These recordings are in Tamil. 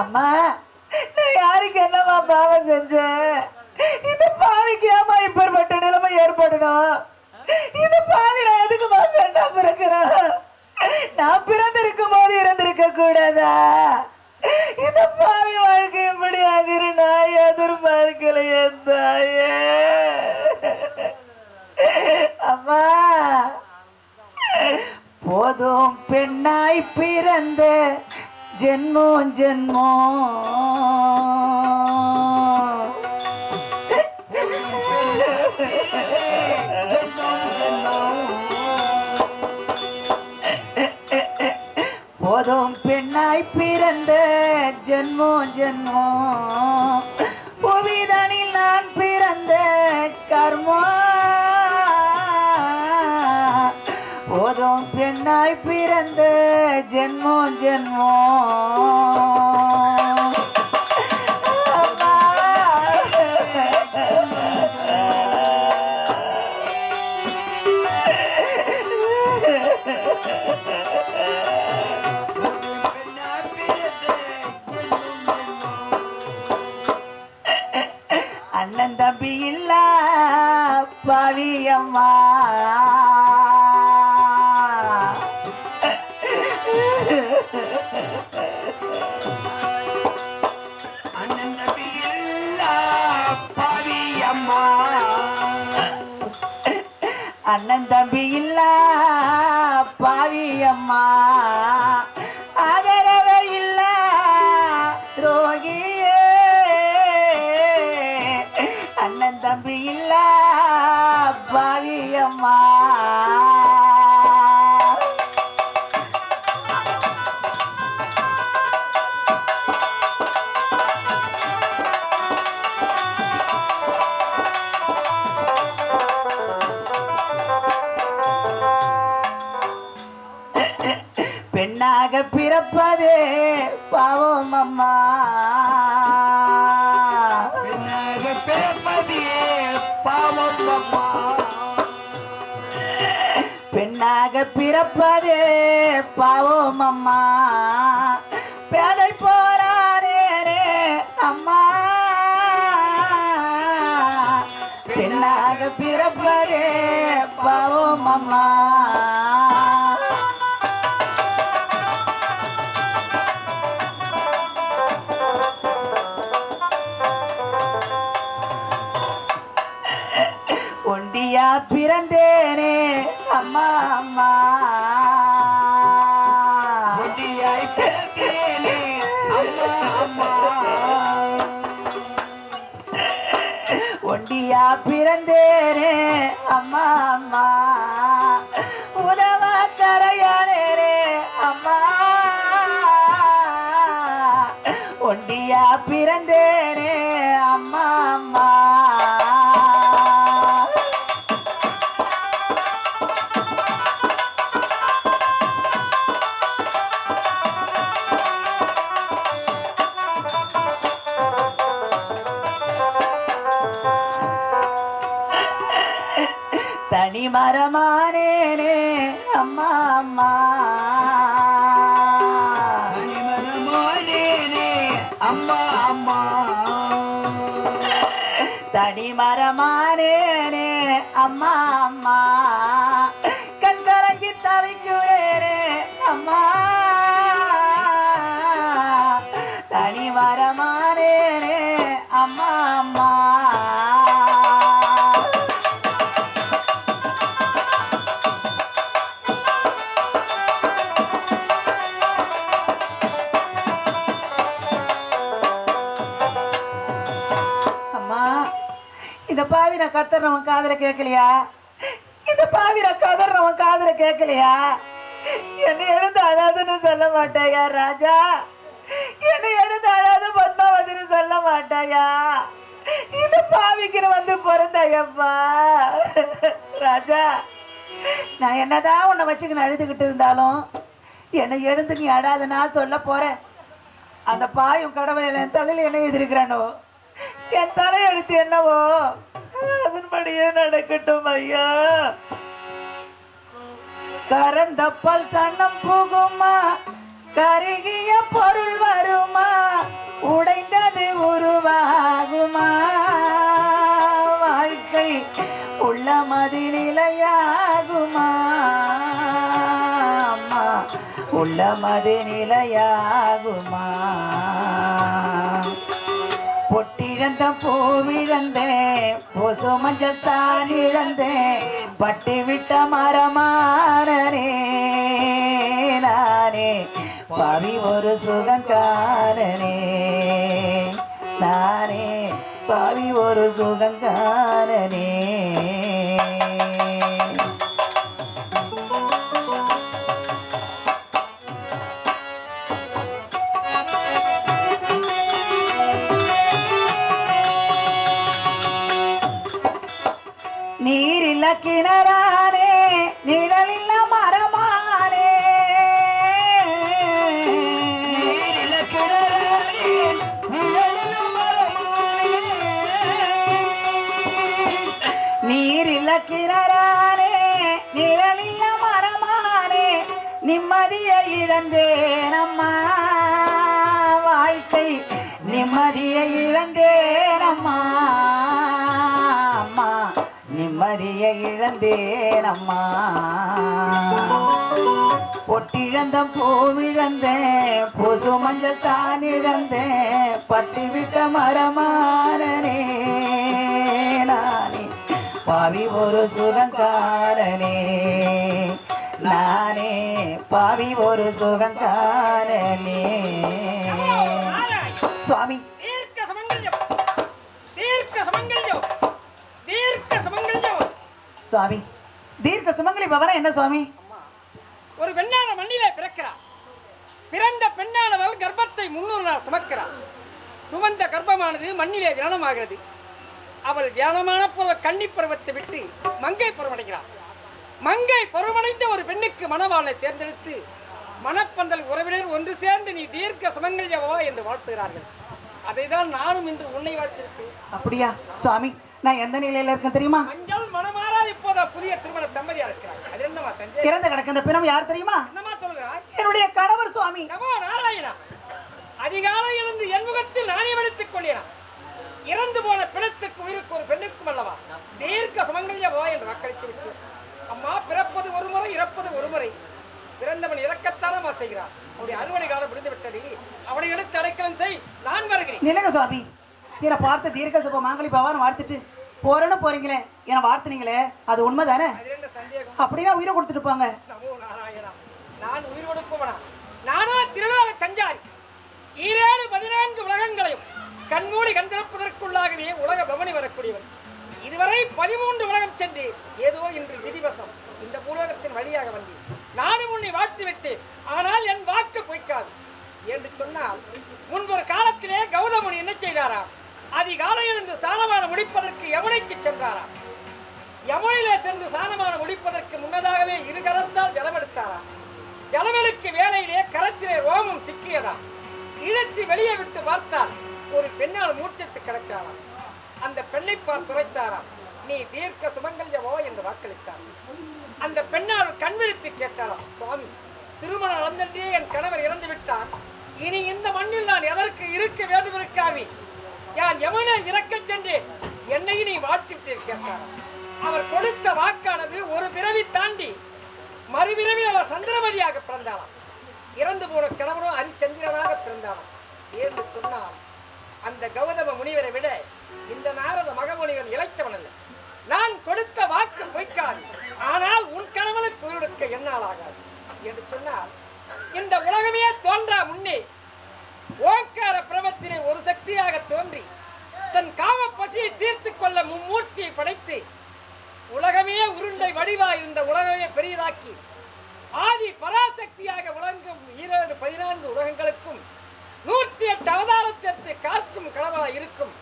அம்மா நான் யாருக்கு என்னம்மா பாவம் செஞ்சேன்? இந்த பாவிக்கு ஏமா இப்பேற்பட்ட நிலைமை ஏற்படணும்? இந்த பாவி நான் எதுக்குமா வேண்டாம் பிறக்கிறேன் நான் பிறந்திருக்கும் போது இருந்திருக்க கூடாதா? இந்த பாவி வாழ்க்கை எப்படி ஆகிற நான் எதிர்பார்க்கலையே தாயே. அம்மா போதும் பெண்ணாய் பிறந்த ஜென்மோ ஜென்மோ போதும் பெண்ணாய் பிறந்த ஜென்மோ ஜென்மோ புவிதனில் நான் பிறந்த கர்மோ பெண்ணாய் பிறந்த ஜென்மோ ஜென்மோ அண்ணன் தம்பி இல்ல பாவியம்மா. அண்ணன் தம்பி இல்ல பாவி அம்மா பிறப்பதே பாவம் அம்மா. பேப்பதியே பாவம் அம்மா. பெண்ணாக பிறப்பதே பாவம் அம்மா. பேதை போறாரே அம்மா. பெண்ணாக பிறப்பதே பாவம் அம்மா. ஒண்டியா பிறந்தேனே. அம்மா அம்மா. உதவ கரையானே அம்மா. ஒண்டியா பிறந்தேனே. அம்மா அம்மா. தனி கத்துறவன் காதுல கேட்கலையா இந்த பாவி நான் கதறவன் காதல கேட்கலையா என்னை எழுந்து அழாதுன்னு சொல்ல மாட்டாயா ராஜா? என்னை எழுந்து அழாது பத்மாவதின்னு சொல்ல மாட்டாயா? இந்த பாவிக்கு வந்து பிறந்தாயப்பா ராஜா நான் என்னதான் உன்னை வச்சுக்கின்னு அழுதுகிட்டு இருந்தாலும் என்னை எழுந்து நீ அழாதுன்னா சொல்ல போறேன். அந்த பாயும் கடவுள் என் தலையில் என்ன எதிர்க்கிறானோ? என் தலையெழுத்து என்னவோ? அதன்படியே நடக்கட்டும் ஐயா. கரந்தப்பல் சன்னம் போகுமா? கருகிய பொருள் வருமா? உடைந்தது உருவாகுமா? வாழ்க்கை உள்ள மதி நிலையாகுமா? உள்ள மதி நிலையாகுமா? பொட்டிழந்த பூவிழந்தேன் பொசு மஞ்சத்தான் இழந்தேன். பட்டி விட்ட மரமானே நானே. பவி ஒரு சுகங்காரனே நானே. பவி ஒரு சுகங்காரனே கிணறானே நிழலில்ல மரமானே. நீரில்ல கிணறானே நிழலில்ல மரமானே. நிம்மதியை இழந்தேனம்மா வாழ்க்கை நிம்மதியை இழந்தேனம்மா அம்மா நிம்மதியை இழந்தேனம்மா. பொட்டிழந்த பூவிழந்தேன் பூசு மஞ்சள் தான் இழந்தேன் பட்டி விட்ட மரமானனே நானே. பாவி ஒரு சுகங்காரனே நானே. பாவி ஒரு சுகங்காரனே. சுவாமி சுவாமி. தீர்க்க சுமங்கலி பவன என்ன சுவாமி? ஒரு பெண்ணான மண்ணிலே பிறக்கிறார் பிறந்த பெண்ணானவள் கர்ப்பத்தை முன்னூறு நாள் சுமக்கிறார் சுமந்த கர்ப்பமானது மண்ணிலே ஜனனமாகிறது. அவள் தியானமான போத கன்னி பருவத்தை விட்டு மங்கை பருவடைகிறார் மங்கை பருவடைந்த ஒரு பெண்ணுக்கு மணவாளை தேர்ந்தெடுத்து மணப்பந்தல் உறவினர் ஒன்று சேர்ந்து நீ தீர்க்க சுமங்கல்யவா என்று வாழ்த்துகிறார்கள். அதைதான் நானும் இன்று உன்னை வாழ்த்திருக்கிறேன். அப்படியா? சுவாமி நான் எந்த நிலையில இருக்கேன் தெரியுமா? புதிய திருமண தம்பதியா இருக்கிறாய் அது என்னமா சஞ்சய் இறந்து கிடக்கிற பிணம் யார் தெரியுமா? என்னமா சொல்கிறாய் என்னுடைய கணவர் சுவாமி. நமோ நாராயணா. அதிகாலை எழுந்து என் முகத்தில் நாணயம் எடுத்துக் கொள்ளேனா இறந்து போன பிணத்துக்கு உயிருக்கு ஒரு பெண்ணுக்கும் அல்லவா? தீர்க்க சுமங்கல்யவா என்று வாக்களித்திருக்கு அம்மா பிறப்பது ஒரு முறை இறப்பது ஒரு முறை. பிறந்தவன் இறக்கத்தானமா செய்கிறான். அவனுடைய அறுவடை காலம் முடிந்து விட்டது அவனை எடுத்து அடைக்கலம் செய். நான் வருகிறேன். நிலங்க சுவாமி. என்னை பார்த்து தீர்க்க சுப மாங்கலி பவான்னு வாழ்த்துட்டு போறேன்னு போறீங்களே. என்னை வாழ்த்துனீங்களே அது என்ன சந்தேகம்? அப்படின்னா உயிரை கொடுத்துட்டு போங்க. நமோ நாராயணா நான் உயிர் கொடுப்பவனா நானோ திருவிழாவை சஞ்சாரி. ஈரேழு பதினான்கு உலகங்களையும் பெண்ணால் மூச்சத்து கிடக்கிறாராம் அந்த பெண்ணை பார்த்து உரைத்தாராம் நீ தீர்க்க சுமங்கல்யவோ என்று வாக்களித்தார். அந்த பெண்ணால் கண்விழித்து கேட்டாராம் சுவாமி திருமணம் நடந்தே என் கணவர் இறந்து விட்டார். இனி இந்த மண்ணில் நான் எதற்கு இருக்க வேண்டும் இருக்காமி யான் எவனை இறக்க சென்றேன். என்னை நீ வாழ்த்திட்டு கேட்டார் அவர் கொடுத்த வாக்கானது ஒரு பிறவி தாண்டி மறுபிறவில் அவர் சந்திரமதியாக பிறந்தாராம் இறந்து போன கணவனும் ஹரிச்சந்திரனாக பிறந்தாராம் ஏன்னு சொன்னால் அந்த கௌதம முனிவரை விட இந்த நாரத மகமுனிவன் இழைத்தவன் அல்ல. நான் கொடுத்த வாக்கு பொய்க்காது. ஆனால் உன் கணவனுக்கு உயிரெடுக்க என்னால் ஆகாது. என்று சொன்னால் இந்த உலகமே தோன்றா முன்னே ஓங்கார பிரபத்தினை ஒரு சக்தியாக தோன்றி தன் காம பசியை தீர்த்து கொள்ள மும்மூர்த்தியை படைத்து உலகமே உருண்டை வடிவாய் இருந்த உலகமே பெரியதாக்கி ஆதி பராசக்தியாக விளங்கும் ஈரோடு பதினான்கு உலகங்களுக்கும் நூற்றி எட்டு அவதாரத்திற்கு காக்கும் கடவுளாக இருக்கும்.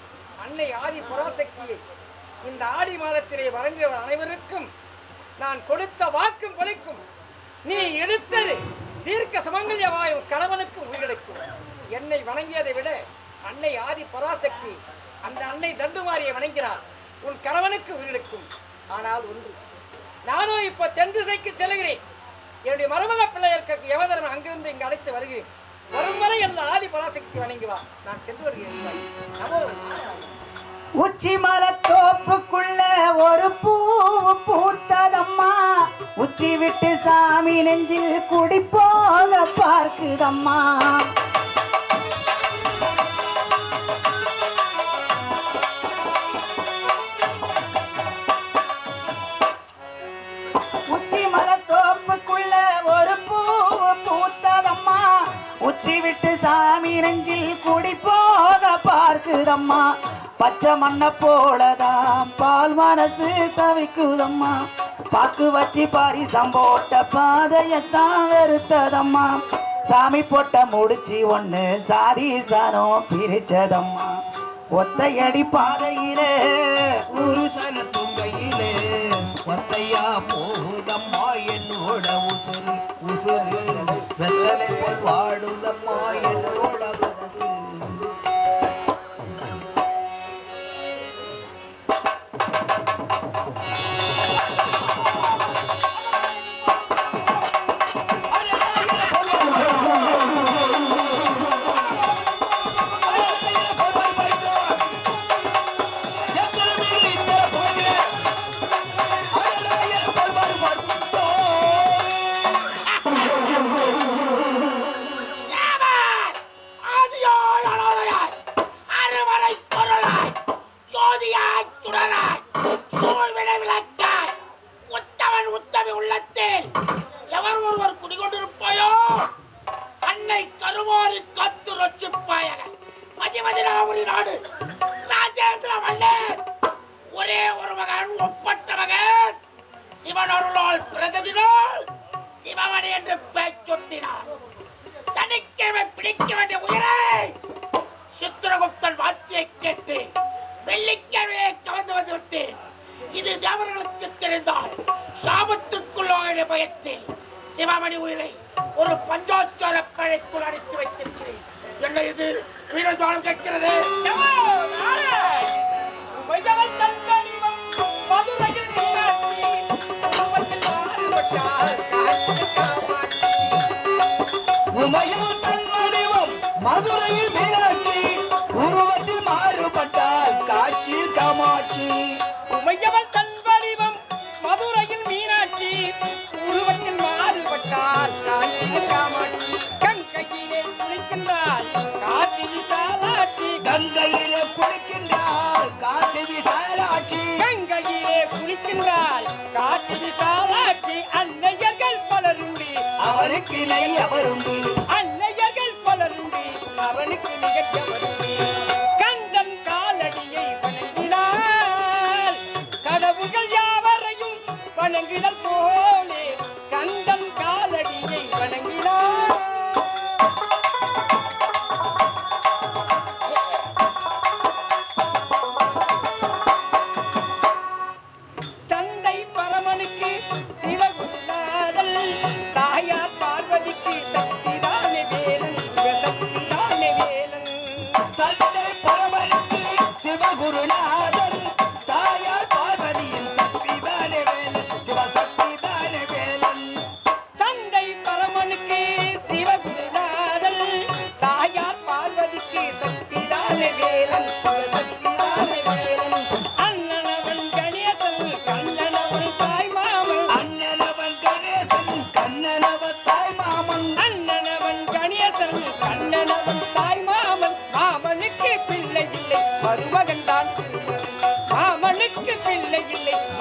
அன்னை ஆதி பராசக்தியை இந்த ஆடி மாதத்திலே வழங்கியவர் அனைவருக்கும் நான் கொடுத்த வாக்கும் பலிக்கும் நீ எடுத்தது தீர்க்க சுமங்கல்யவாயும் கணவனுக்கு உயிரிழக்கும் என்னை வணங்கியதை விட அன்னை ஆதி பராசக்தி அந்த அன்னை தண்டுமாரியை வணங்கினார். உன் கணவனுக்கு உயிரிழக்கும் ஆனால் ஒன்று நானும் இப்போ தென் திசைக்கு செல்கிறேன். என்னுடைய மருமக பிள்ளையர்க்கு யவதர்மன் அங்கிருந்து இங்கு அழைத்து வருகிறேன். வரும் வரை ஆதி பராசக்தி நான் சென்று வருகிறேன். உச்சி மரத்தோப்புக்குள்ள ஒரு பூ பூத்ததம்மா. உச்சி விட்டு சாமி நெஞ்சில் குடி போக பார்க்குதம்மா. தவிக்குதம்மா. பச்சை மண்ண போலதான் பால் மனசு தவிக்குதம்மா. பாக்கு வச்சு பாரிசம் போட்ட பாதையத்தான் வெறுத்ததம்மா. சாமி போட்ட முடிச்சு ஒண்ணு சாதி சாரம் பிரிச்சதம்மா. ஒத்தையடி பாதையிலே ஒரு சன துங்கையிலே ஒத்தையா போகுதம்மா என்னோட உசுறு. உசுறு வெத்தலை போல் வாடுதம்மா என்னோட ஜோதியாய் சுடராய் சூழ்விட விளக்காய். ஒத்தவன் உத்தமி உள்ளத்தில். எவர் ஒருவர் குடிகொண்டிருப்பாயோ? அன்னை கருமாறி கத்து ரச்சிப்பாயக மதிமதிராபுரி நாடு. ராஜேந்திர மன்னன். ஒரே ஒரு மகன் ஒப்பற்ற மகன். சிவன் அருளால் பிறந்ததினால் சிவமணி என்று பெயர் சொட்டினார் சனிக்கிழமை பிடிக்க வேண்டிய உயிரை சித்திரகுப்தன் வார்த்தையை கேட்டு வெள்ளிக்கிழமையை கவர்ந்து வந்துவிட்டு இது தேவர்களுக்கு தெரிந்தால் சாபத்திற்குள்ளாக பயத்தில் சிவமணி உயிரை ஒரு பஞ்சாச்சார பழைக்குள் அடைத்து வைத்திருக்கிறேன். என்ன இது? வீடு கேட்கிறது. உமையவள் தன் வடிவம் மதுரையில் மீனாட்சி உருவத்தில் மாறுபட்டால் காமாட்சி கங்கையிலே குளிக்கின்றாள் காட்சி விசாலாட்சி கங்கையிலே குளிக்கின்றாள் காசி விசாலாட்சி கங்கையிலே குளிக்கின்றாள் காட்சி விசாலாட்சி அன்னையர்கள் பலருண்டு. அவருக்கு அவருண்டு.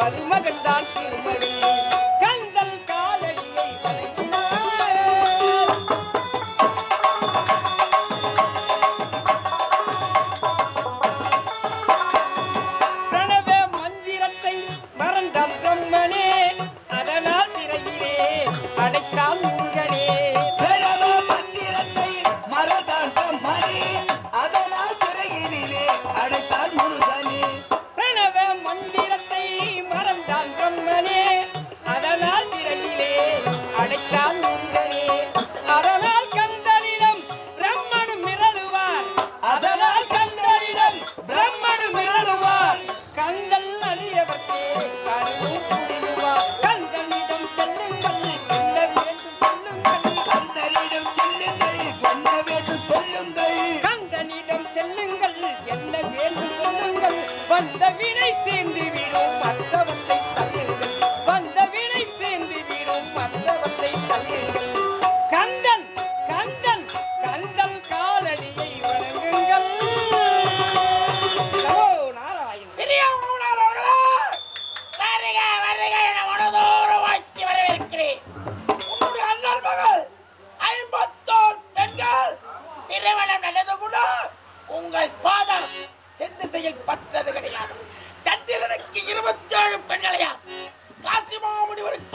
மருமகன் தான் திருமணம்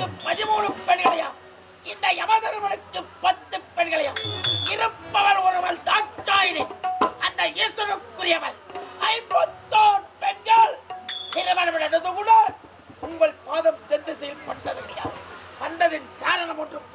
மாமுனிவருக்கு பதிமூணு பெண்களையா? இந்த யமதர்மனுக்கு பத்து பெண்களையா? இருப்பவள் ஒருவள் தாட்சாயினி. அந்த ஈசனுக்குரியவள் ஐம்பத்தோர் பெண்கள். திருமணம் நடந்து கூட உங்கள் பாதம் தென் திசையில் பட்டது கிடையாது. வந்ததின் காரணம் ஒன்றும்